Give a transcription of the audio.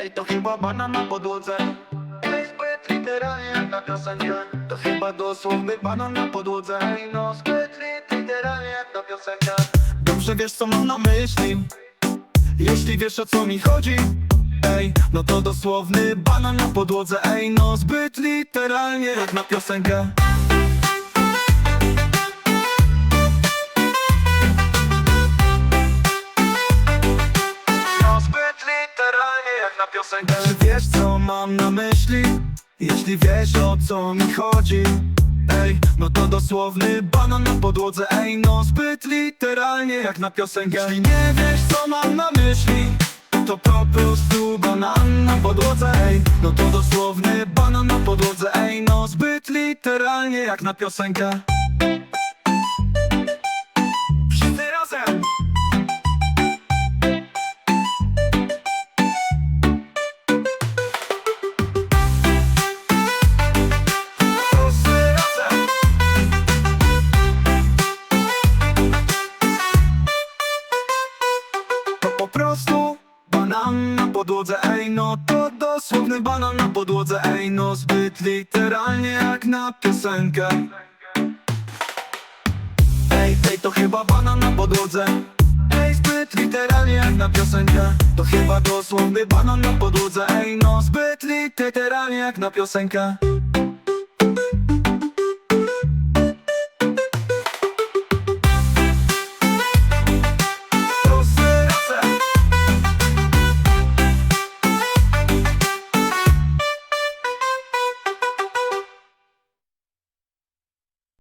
ej to chyba banan na podłodze. Ej, zbyt literalnie jak na piosenkę. To chyba dosłowny banan na podłodze. Ej no, zbyt literalnie jak na piosenkę. Dobrze wiesz co mam na myśli? Jeśli wiesz o co mi chodzi? Ej, no to dosłowny banan na podłodze. Ej no, zbyt literalnie jak na piosenkę piosenkę Czy wiesz co mam na myśli? Jeśli wiesz o co mi chodzi? Ej, no to dosłowny banan na podłodze. Ej, no zbyt literalnie jak na piosenkę. Jeśli nie wiesz co mam na myśli To po prostu banan na podłodze. Ej, no to dosłowny banan na podłodze. Ej, no zbyt literalnie jak na piosenkę prostu banan na podłodze, ej no to dosłowny banan na podłodze, ej no zbyt literalnie jak na piosenkę. Ej, ej to chyba banan na podłodze. Ej, zbyt literalnie jak na piosenkę. To chyba dosłowny banan na podłodze. Ej no zbyt literalnie jak na piosenkę